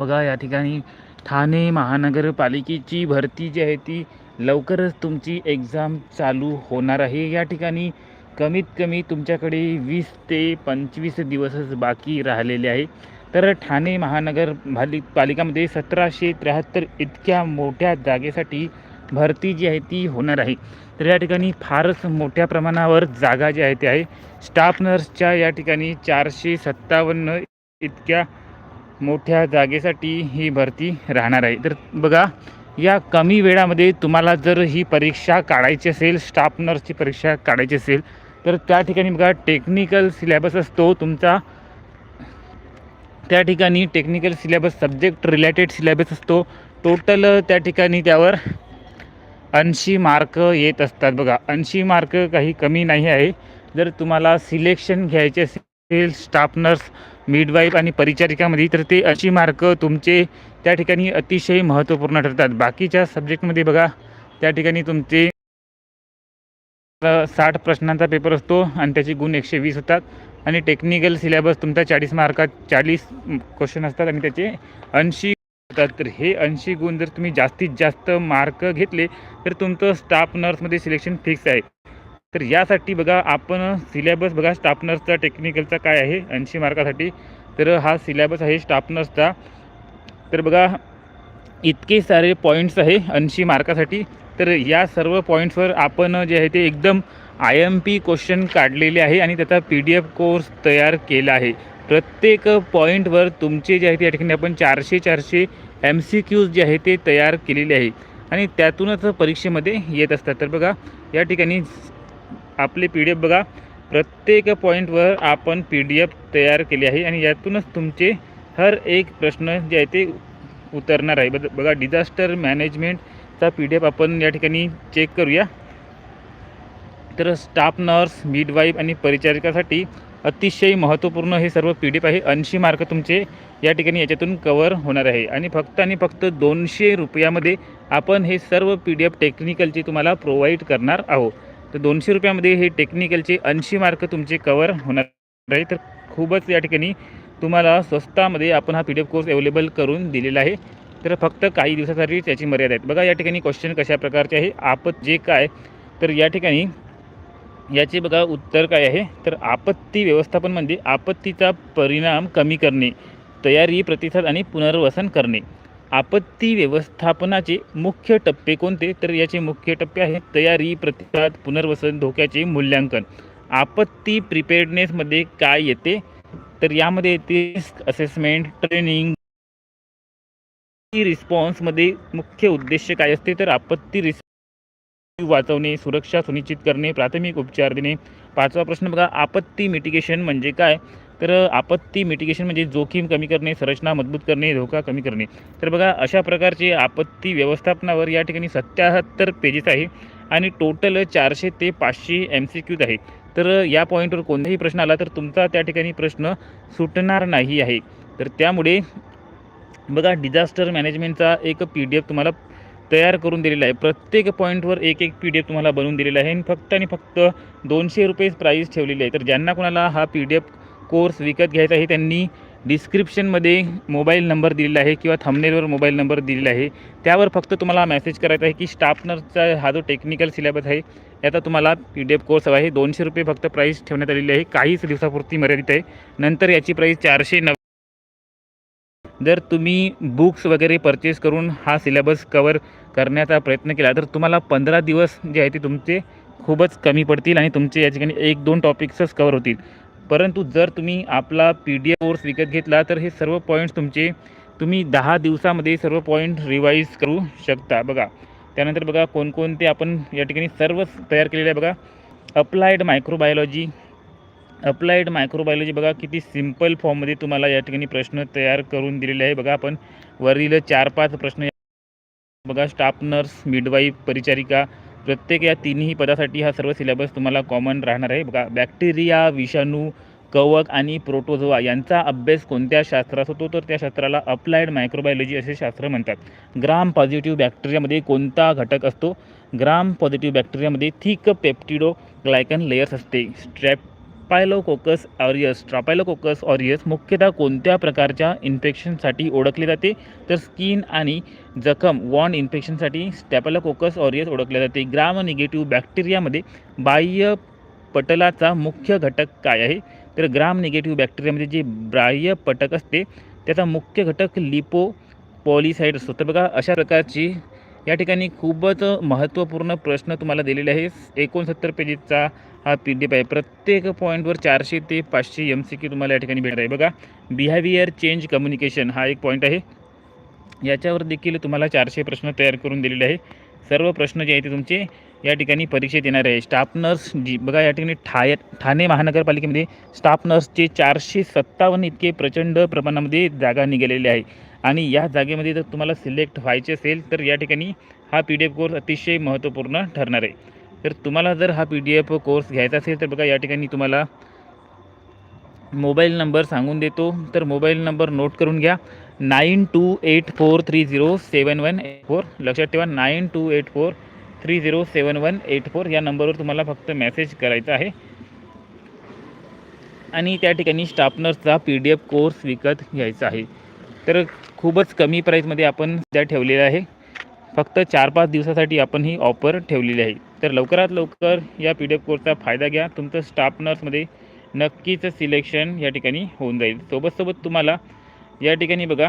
बघा या ठिकाणी ठाणे महानगरपालिकेची भरती जी आहे ती लवकरच तुमची एक्झाम चालू होणार आहे. या ठिकाणी कमीत कमी तुमच्याकडे वीस ते पंचवीस दिवसच बाकी राहिलेले आहे. तर ठाणे महानगर भाली पालिकामध्ये सतराशे त्र्याहत्तर इतक्या मोठ्या जागेसाठी भरती जी आहे ती होणार आहे. तर या ठिकाणी फारच मोठ्या प्रमाणावर जागा जी आहे ती आहे. स्टाफ नर्सच्या या ठिकाणी चारशे सत्तावन्न इतक्या मोठ्या जागेसाठी ही भरती राहणार आहे. तर बघा या कमी वेळामध्ये तुम्हाला जर ही परीक्षा काढायची असेल स्टाफ नर्सची परीक्षा काढायची असेल तर त्या ठिकाणी बघा टेक्निकल सिलेबस असतो तुमचा. त्या ठिकाणी technical syllabus subject related syllabus असतो. टोटल त्या ठिकाणी त्यावर ऐंशी मार्क येत असतात बघा. ऐंशी मार्क काही कमी नाही आहे. जर तुम्हाला सिलेक्शन घ्यायचे असेल स्टाफ नर्स मिडवाईफ आणि परिचारिकामध्ये तर ते अशी मार्क तुमचे त्या ठिकाणी अतिशय महत्त्वपूर्ण ठरतात. बाकीच्या सब्जेक्टमध्ये बघा त्या ठिकाणी तुमचे साठ प्रश्नांचा पेपर असतो आणि त्याचे गुण एकशे वीस होतात. आणि टेक्निकल सिलेबस तुमचा चाळीस मार्कात चाळीस क्वेश्चन असतात आणि त्याचे ऐंशी होतात. तर हे ऐंशी गुण जर तुम्ही जास्तीत जास्त मार्क घेतले तर तुमचं स्टाफ नर्समध्ये सिलेक्शन फिक्स आहे. तर यासाठी बघा आपण सिलेबस बघा स्टापनर्सचा टेक्निकलचा काय आहे? ऐंशी मार्कासाठी. तर हा सिलेबस आहे स्टापनर्सचा तर बघा इतके सारे पॉईंट्स आहे ऐंशी मार्कासाठी. तर या सर्व पॉईंट्सवर आपण जे आहे ते एकदम आय एम पी क्वेश्चन काढलेले आहे आणि त्याचा पी डी एफ कोर्स तयार केला आहे. प्रत्येक पॉईंटवर तुमचे जे आहे ते या ठिकाणी आपण चारशे चारशे एम सी क्यूज जे आहे ते तयार केलेले आहे. आणि त्यातूनच परीक्षेमध्ये येत असतात. तर बघा या ठिकाणी आपले पी डी एफ बघा. प्रत्येक पॉईंटवर आपण पी डी एफ तयार केले आहे आणि यातूनच तुमचे हर एक प्रश्न जे आहे ते उतरणार आहे. बघ बघा डिझास्टर मॅनेजमेंटचा पी डी एफ आपण या ठिकाणी चेक करूया. तर स्टाफ नर्स मिडवाईफ आणि परिचारिकासाठी अतिशय महत्त्वपूर्ण हे सर्व पी डी एफ आहे. ऐंशी मार्क तुमचे या ठिकाणी याच्यातून कवर होणार आहे. आणि फक्त आणि फक्त दोनशे रुपयामध्ये आपण हे सर्व पी डी एफ टेक्निकलचे तुम्हाला प्रोव्हाइड करणार आहोत. तर दोनशे रुपयामध्ये हे टेक्निकलचे ऐंशी मार्क तुमचे कवर होणार आहे. तर खूपच या ठिकाणी तुम्हाला स्वस्तामध्ये आपण हा P D F course available करून दिलेला आहे. तर फक्त काही दिवसासाठी त्याची मर्यादा आहेत. बघा या ठिकाणी क्वेश्चन कशा प्रकारचे आहे आपत जे काय तर या ठिकाणी याचे बघा उत्तर काय आहे. तर आपत्ती व्यवस्थापन म्हणजे आपत्तीचा परिणाम कमी करणे तयारी प्रतिसाद आणि पुनर्वसन करणे. आपत्ती व्यवस्थापनाचे मुख्य टप्पे कोणते? तर याचे मुख्य टप्पे आहेत तयारी प्रतिसाद पुनर्वसन धोक्याचे मूल्यांकन. आपत्ती प्रिपेअर्डनेसमध्ये काय येते? तर यामध्ये येते रिस्क असेसमेंट ट्रेनिंग रिस्पॉन्समध्ये मुख्य उद्देश काय असते? तर आपत्ती रिस्क वाचवणे सुरक्षा सुनिश्चित करणे प्राथमिक उपचार देणे. पाचवा प्रश्न बघा आपत्ती मिटिगेशन म्हणजे काय? तर आपत्ती मिटिगेशन म्हणजे जोखीम कमी करणे संरचना मजबूत करणे धोका कमी करणे. तर बघा अशा प्रकारचे आपत्ती व्यवस्थापनावर या ठिकाणी सत्याहत्तर पेजेस आहे आणि टोटल चारशे ते पाचशे एम सी क्यूज आहे तर या पॉईंटवर कोणताही प्रश्न आला तर तुमचा त्या ठिकाणी प्रश्न सुटणार नाही आहे. तर त्यामुळे बघा डिझास्टर मॅनेजमेंटचा एक पी डी एफ तुम्हाला तयार करून दिलेला आहे. प्रत्येक पॉईंटवर एक एक पी डी एफ तुम्हाला बनवून दिलेला आहे. आणि फक्त आणि फक्त दोनशे रुपयेच प्राईस ठेवलेली आहे. तर ज्यांना कोणाला हा पी डी एफ कोर्स विकत घ्यायचा आहे त्यांनी डिस्क्रिप्शनमध्ये मोबाईल नंबर दिलेला आहे किंवा थंबनेलवर मोबाईल नंबर दिलेला आहे. त्यावर फक्त तुम्हाला मेसेज करायचा आहे की स्टाफनरचा हा जो टेक्निकल सिलेबस आहे याचा तुम्हाला पी डी एफ कोर्स हवा आहे. दोनशे रुपये फक्त प्राईस ठेवण्यात आलेली आहे. काहीच दिवसापुरती मर्यादित आहे. नंतर याची प्राईस चारशे नव्वद जर तुम्ही बुक्स वगैरे परचेस करून हा सिलेबस कवर करण्याचा प्रयत्न केला तर तुम्हाला पंधरा दिवस जे आहे ते तुमचे खूपच कमी पडतील आणि तुमचे या ठिकाणी एक दोन टॉपिक्सच कवर होतील. परंतु जर तुम्ही आपला पी डी एफ कोर्स विकत घेतला तर हे सर्व पॉईंट्स तुमचे तुम्ही दहा दिवसामध्ये सर्व पॉईंट रिवाईज करू शकता. बघा त्यानंतर बघा कोणकोणते आपण या ठिकाणी सर्व तयार केलेले आहे बघा. अप्लायड मायक्रोबायोलॉजी अप्लाइड मायक्रोबायोलॉजी बघा किती सिंपल फॉर्ममध्ये तुम्हाला या ठिकाणी प्रश्न तयार करून दिलेले आहे. बघा आपण वरील चार पाच प्रश्न बघा स्टाफ नर्स मिडवाईफ परिचारिका प्रत्येक या तिन्ही पदासाठी हा सर्व सिलेबस तुम्हाला कॉमन राहणार आहे. बघा बॅक्टेरिया विषाणू कवक आणि प्रोटोझोआ यांचा अभ्यास कोणत्या शास्त्रात होतो? तर त्या शास्त्राला अप्लाइड मायक्रोबायोलॉजी असे शास्त्र म्हणतात. ग्राम पॉझिटिव्ह बॅक्टेरियामध्ये कोणता घटक असतो? ग्राम पॉझिटिव्ह बॅक्टेरियामध्ये थिक पेप्टिडो ग्लायकन लेयर्स असते. Strep staphylococcus aureus staphylococcus aureus मुख्यतः कोणत्या प्रकारच्या इन्फेक्शनसाठी ओळखले जाते? तर स्किन आणि जखम वॉन्ड इन्फेक्शनसाठी स्टॅपॅलोकोकस ऑरियस ओळखले जाते. ग्राम निगेटिव्ह बॅक्टेरियामध्ये बाह्य पटलाचा मुख्य घटक काय आहे? तर ग्राम निगेटिव्ह बॅक्टेरियामध्ये जे बाह्य पटक असते त्याचा मुख्य घटक लिपो पॉलिसाईड असतो. तर बघा अशा प्रकारची या ठिकाणी खूपच महत्त्वपूर्ण प्रश्न तुम्हाला दिलेले आहे एकोणसत्तर पेजेसचा हा पी डी एफ आहे. प्रत्येक पॉईंटवर चारशे ते पाचशे एम सी क्यू तुम्हाला या ठिकाणी भेटणार आहे. बघा बिहेवियर चेंज कम्युनिकेशन हा एक पॉईंट आहे. याच्यावर देखील तुम्हाला चारशे प्रश्न तयार करून दिलेले आहे सर्व प्रश्न जे आहे ते तुमचे या ठिकाणी परीक्षेत येणार आहे. स्टाफ नर्स जी बघा या ठिकाणी ठाय ठाणे महानगरपालिकेमध्ये स्टाफ नर्सचे चारशे सत्तावन्न इतके प्रचंड प्रमाणामध्ये जागा निघालेली आहे आणि या जागेमध्ये जर तुम्हाला सिलेक्ट व्हायचे असेल तर या ठिकाणी हा पी डी एफ कोर्स अतिशय महत्त्वपूर्ण ठरणार आहे. तर तुम्हाला जर हा पी डी एफ कोर्स घ्यायचा असेल तर बघा या ठिकाणी तुम्हाला मोबाईल नंबर सांगून देतो. तर मोबाईल नंबर नोट करून घ्या. Nine two eight four three zero seven one eight four. लक्षात ठेवा nine two eight four three zero seven one eight four. या नंबरवर तुम्हाला फक्त मेसेज करायचा आहे. आणि त्या ठिकाणी स्टाफनर्सचा पी डी एफ कोर्स विकत घ्यायचा आहे. तर खूपच कमी प्राईजमध्ये आपण त्या ठेवलेलं आहे. फक्त चार पाच दिवसासाठी आपण ही ऑफर ठेवलेली आहे. तर लवकरात लवकर या पी डी एफ कोर्सचा फायदा घ्या. तुमचं स्टाफ नर्समध्ये नक्कीच सिलेक्शन या ठिकाणी होऊन जाईल. सोबत तुम्हाला या ठिकाणी बघा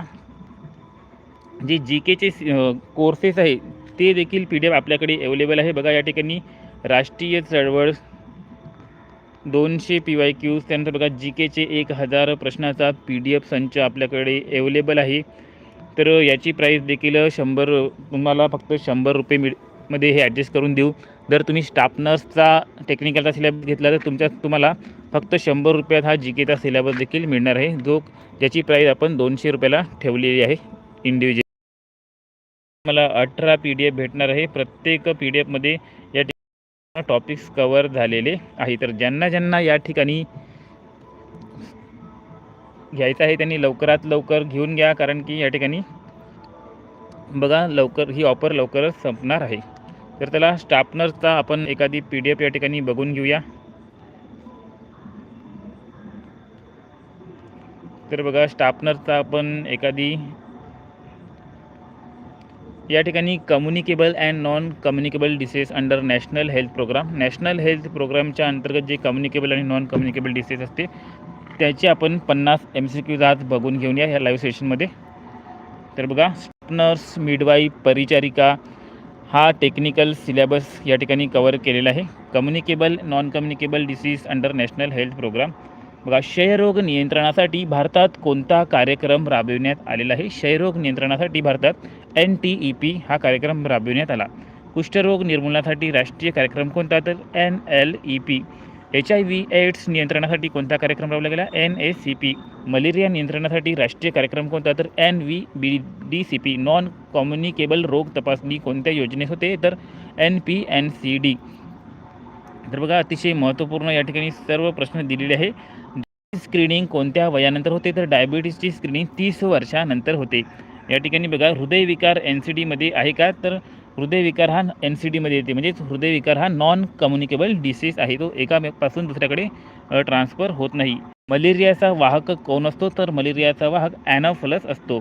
जे जी केचे कोर्सेस आहे ते देखील पी डी एफ आपल्याकडे अवेलेबल आहे. बघा या ठिकाणी राष्ट्रीय चळवळ दोनशे पी वाय क्यूज त्यानंतर बघा जी केचे एक हजार प्रश्नाचा पी डी एफ संच आपल्याकडे अवेलेबल आहे. तर याची प्राईस देखील शंभर तुम्हाला फक्त शंभर रुपये मिळमध्ये हे ॲडजस्ट करून देऊ. जर तुम्ही स्टाफ नर्सचा टेक्निकलचा सिलेबस घेतला तर तुमच्या तुम्हाला फक्त शंभर रुपयात हा जी केचा सिलेबस देखील मिळणार आहे. जो ज्याची प्राईस आपण दोनशे रुपयाला ठेवलेली आहे इंडिव्हिज्युअल मला अठरा पी डी एफ भेटणार आहे. प्रत्येक पी डी एफमध्ये या टॉपिक्स कवर झालेले आहे. तर ज्यांना ज्यांना या ठिकाणी घ्यायचं आहे त्यांनी लवकरात लवकर घेऊन घ्या. कारण की या ठिकाणी बघा लवकर ही ऑफर लवकरच संपणार आहे. तर त्याला स्टापनरचा आपण एखादी पी डी एफ या ठिकाणी बघून घेऊया. तर बघा स्टापनरचा आपण एखादी या ठिकाणी communicable and non communicable disease under national health programme national health प्रोग्रामच्या अंतर्गत जे कम्युनिकेबल आणि नॉन कम्युनिकेबल डिसीज असते त्याचे आपण पन्नास एम सी क्यूज आज बघून घेऊन या ह्या लाईव्ह सेशनमध्ये तर बघा नर्स मिडवाईफ परिचारिका हा टेक्निकल सिलेबस या ठिकाणी कवर केलेला आहे. Communicable non communicable disease under national health programme बघा क्षयरोग नियंत्रणासाठी भारतात कोणता कार्यक्रम राबविण्यात आलेला आहे? क्षयरोग नियंत्रणासाठी भारतात एन टी ई पी हा कार्यक्रम राबविण्यात आला. कुष्ठरोग निर्मूलनासाठी राष्ट्रीय कार्यक्रम कोणता तर? N L E P. H I V AIDS नियंत्रणासाठी कोणता कार्यक्रम राबवला गेला? N A C P. Malaria नियंत्रणासाठी राष्ट्रीय कार्यक्रम कोणता तर? N V B D C P. Non communicable रोग तपासणी कोणत्या योजनेत होते? तर N P N C D. तर बघा अतिशय महत्त्वपूर्ण या ठिकाणी सर्व प्रश्न दिलेले आहे स्क्रीनिंग कोणत्या वयानंतर होते? तर डायबिटीसची स्क्रीनिंग तीस वर्षानंतर होते. या ठिकाणी बघा हृदयविकार एन सी डीमध्ये आहे का? तर हृदयविकार हा एन सी डीमध्ये येते. म्हणजेच हृदयविकार हा नॉन कम्युनिकेबल डिसीज आहे. तो एकापासून दुसऱ्याकडे ट्रान्सफर होत नाही. मलेरियाचा वाहक कोण असतो? तर मलेरियाचा वाहक ॲनाफलस असतो.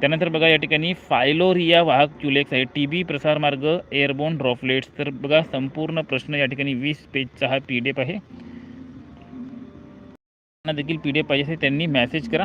त्यानंतर बघा या ठिकाणी फायलोरिया वाहक क्युलेक्स आहे. टी बी प्रसारमार्ग एअरबोन ड्रॉपलेट्स तर बघा संपूर्ण प्रश्न या ठिकाणी वीस पेजचा हा पी डी एफ आहे. देखील पी डी एफ पाहिजे त्यांनी मॅसेज करा.